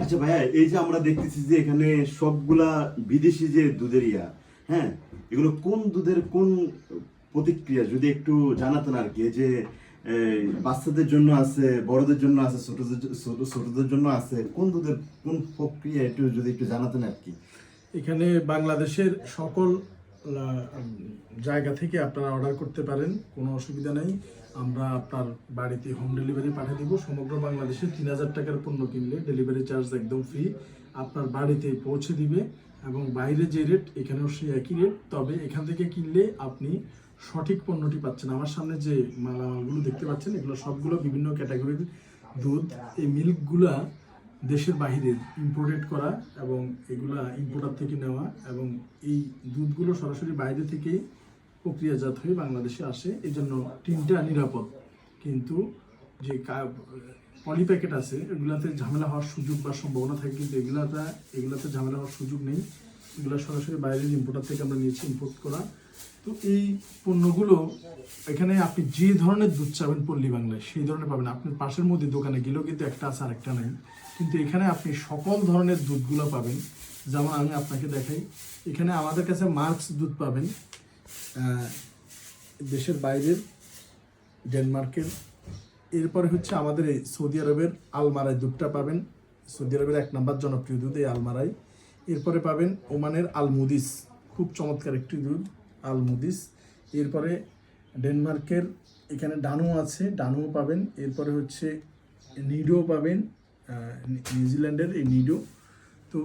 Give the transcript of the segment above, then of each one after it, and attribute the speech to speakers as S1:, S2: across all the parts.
S1: আচ্ছা ভাইয়া, এই যে আমরা দেখতেছি যে এখানে সবগুলা বিদেশি যে দুধের ইয়া হ্যাঁ এগুলো কোন দুধের কোন প্রতিক্রিয়া? যদি একটু জানাতেন আর কি যে বাচ্চাদের জন্য আছে, বড়দের জন্য আছে, ছোটদের ছোটদের জন্য আছে, কোন দুধের কোন প্রক্রিয়া একটু যদি একটু জানাতেন আর কি?
S2: এখানে বাংলাদেশের সকল জায়গা থেকে আপনারা অর্ডার করতে পারেন, কোনো অসুবিধা নেই। আমরা আপনার বাড়িতে হোম ডেলিভারি পাঠিয়ে দেবো। সমগ্র বাংলাদেশে তিন হাজার টাকার পণ্য কিনলে ডেলিভারি চার্জ একদম ফ্রি আপনার বাড়িতে পৌঁছে দিবে এবং বাইরে যে রেট এখানেও সেই একই রেট তবে এখান থেকে কিনলে আপনি সঠিক পণ্যটি পাচ্ছেন। আমার সামনে যে মালামালগুলো দেখতে পাচ্ছেন, এগুলো সবগুলো বিভিন্ন ক্যাটাগরির দুধ। এই মিল্কগুলা দেশের বাইরে ইম্পোর্টেড করা এবং এগুলা ইম্পোর্টার থেকে নেওয়া এবং এই দুধগুলো সরাসরি বাইরে থেকে প্রক্রিয়াজাত হয়ে বাংলাদেশে আসে এই জন্য টিনটা নিরাপদ। কিন্তু যে পলি প্যাকেট আছে, এগুলাতে ঝামেলা হওয়ার সুযোগ বা সম্ভাবনা থাকে, কিন্তু এগুলাতে এগুলাতে ঝামেলা হওয়ার সুযোগ নেই। এগুলো সরাসরি বাইরের ইম্পোর্টার থেকে আমরা নিয়েছি ইম্পোর্ট করা। তো এই পণ্যগুলো এখানে আপনি যে ধরনের দুধ চাবেন পল্লী বাংলায়, সেই ধরনের পাবেন। আপনার পাশের মধ্যে দোকানে গেলেও কিন্তু একটা আছে, আরেকটা নেই। কিন্তু এখানে আপনি সকল ধরনের দুধগুলো পাবেন। যেমন আমি আপনাকে দেখাই, এখানে আমাদের কাছে মার্কস দুধ পাবেন দেশের বাইরের, ডেনমার্কের। এরপরে হচ্ছে আমাদের এই সৌদি আরবের আলমারাই দুধটা পাবেন। সৌদি আরবের এক নম্বর জনপ্রিয় দুধ এই আলমারাই এরপরে পাবেন ওমানের আলমুদিস, খুব চমৎকার একটি দুধ। আলমুদিস। এরপরে ডেনমার্কের এখানে ডানু আছে ডানুও পাবেন। এরপরে হচ্ছে নিডো পাবেন নিউজিল্যান্ডের এই নিডো। তো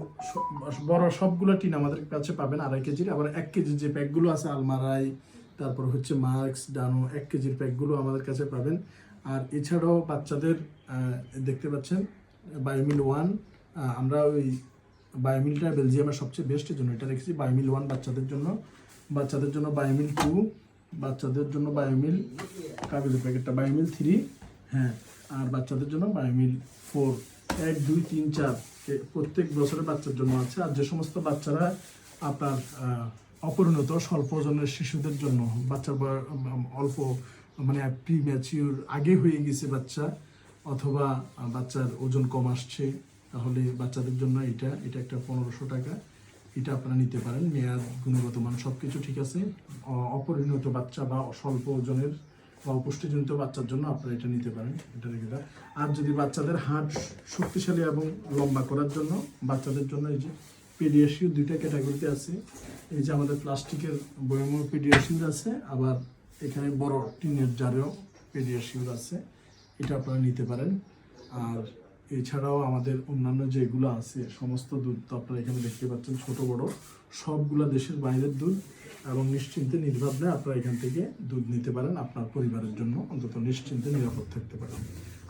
S2: বড় সবগুলো টিন আমাদের কাছে পাবেন আড়াই কেজির। আবার এক কেজির যে প্যাকগুলো আছে, আলমারাই, তারপর হচ্ছে মার্কস, ডানো, এক কেজির প্যাকগুলো আমাদের কাছে পাবেন। আর এছাড়াও বাচ্চাদের দেখতে পাচ্ছেন, বায়োমিল ওয়ান আমরা ওই বায়োমিলটা বেলজিয়ামের সবচেয়ে বেস্টের জন্য। এটা রেখেছি বায়োমিল ওয়ান বাচ্চাদের জন্য। বাচ্চাদের জন্য বায়োমিল টু বাচ্চাদের জন্য বায়োমিল কাগজের প্যাকেটটা? বায়োমিল থ্রি হ্যাঁ আর বাচ্চাদের জন্য বায়োমিল ফোর এক, দুই, তিন, চার। প্রত্যেক বছরের বাচ্চার জন্য আছে, আর যে সমস্ত বাচ্চারা আপনার অপরিণত স্বল্প ওজনের শিশুদের জন্য, বাচ্চার অল্প মানে প্রি ম্যাচিউর আগে হয়ে গেছে বাচ্চা, অথবা বাচ্চার ওজন কম আসছে, তাহলে বাচ্চাদের জন্য এটা এটা একটা পনেরোশো টাকা। এটা আপনারা নিতে পারেন। মেয়াদ, গুণগত মান সব কিছু ঠিক আছে। অপরিণত বাচ্চা বা স্বল্প ওজনের বা অপুষ্টিজনিত বাচ্চার জন্য আপনারা এটা নিতে পারেন, এটা দেন। আর যদি বাচ্চাদের হার্ট শক্তিশালী এবং লম্বা করার জন্য, বাচ্চাদের জন্য এই যে পেডিয়াশিও দুইটা ক্যাটাগরিতে আছে। এই যে আমাদের প্লাস্টিকের বয়মও পেডিয়াশিউর আছে, আবার এখানে বড় টিনের জারেও পেডিয়াশিউর আছে, এটা আপনারা নিতে পারেন। আর এছাড়াও আমাদের অন্যান্য যেগুলো আছে, সমস্ত দুধ তো আপনারা এখানে দেখতে পাচ্ছেন, ছোট, বড়, সবগুলো দেশের বাইরের দুধ এবং নিশ্চিন্তে নির্ভাবনে আপনারা এখান থেকে দুধ নিতে পারেন আপনার পরিবারের জন্য, অন্তত নিশ্চিন্তে নিরাপদ থাকতে পারেন।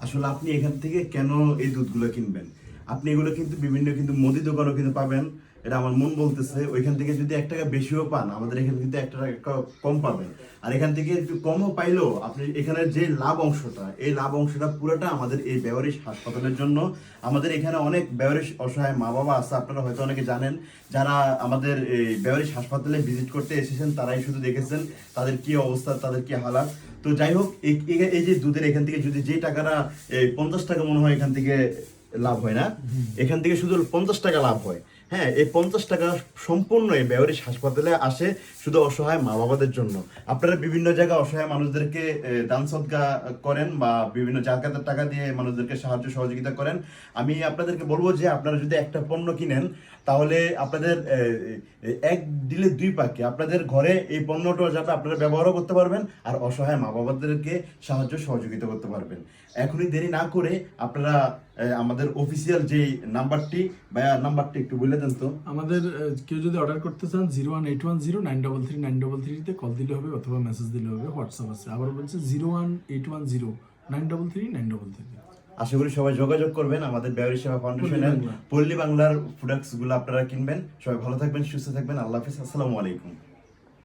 S1: আসলে আপনি এখান থেকে কেন এই দুধগুলো কিনবেন? আপনি এগুলো কিন্তু বিভিন্ন কিন্তু মুদি দোকানও কিন্তু পাবেন এটা আমার মন বলতেছে ওইখান থেকে যদি এক টাকা বেশিও পান আমাদের এখানে কিন্তু এক টাকা কম পাবেন। আর এখান থেকে একটু কমও পাইলেও আপনি এখানে যে লাভ অংশটা এই লাভ অংশটা পুরোটা আমাদের এই বেওয়ারিশ হাসপাতালের জন্য। আমাদের এখানে অনেক বেওয়ারিশ অসহায় মা বাবা আছে আপনারা হয়তো অনেকে জানেন। যারা আমাদের এই বেওয়ারিশ হাসপাতালে ভিজিট করতে এসেছেন তারাই শুধু দেখেছেন তাদের কি অবস্থা তাদের কি হালাত। তো যাই হোক এই- যে দুধের এখান থেকে যদি যে টাকাটা এই পঞ্চাশ টাকা মনে হয় এখান থেকে লাভ হয় না। এখান থেকে শুধু পঞ্চাশ টাকা লাভ হয়। হ্যাঁ এই পঞ্চাশ টাকা সম্পূর্ণ এই বেওয়ারিশ হাসপাতালে আসে শুধু অসহায় মা বাবাদের জন্য। আপনারা বিভিন্ন জায়গায় অসহায় মানুষদেরকে দান সদকা করেন বা বিভিন্ন জাকাতের টাকা দিয়ে মানুষদেরকে সাহায্য সহযোগিতা করেন। আমি আপনাদেরকে বলব যে আপনারা যদি একটা পণ্য কিনেন, তাহলে আপনাদের এক দিলে দুই পাকে। আপনাদের ঘরে এই পণ্যটা যাতে আপনারা ব্যবহারও করতে পারবেন আর অসহায় মা বাবাদেরকে সাহায্য সহযোগিতা করতে পারবেন। এখনই দেরি না করে আপনারা আমাদের অফিসিয়াল যে নাম্বারটি বা নাম্বারটি একটু বলে দেন তো।
S2: আমাদের কেউ যদি অর্ডার করতে চান zero one eight one zero nine double three nine double থ্রিতে কল দিলে হবে অথবা মেসেজ দিলে হবে হোয়াটসঅ্যাপ আছে। আবার বলছে zero one eight one zero nine double three nine double three
S1: আশা করি সবাই যোগাযোগ করবেন আমাদের ব্যবহারী সেবা ফাউন্ডেশনের পল্লী বাংলার প্রোডাক্টসগুলো আপনারা কিনবেন। সবাই ভালো থাকবেন সুস্থ থাকবেন। আল্লাহ হাফিজ আসসালামু আলাইকুম।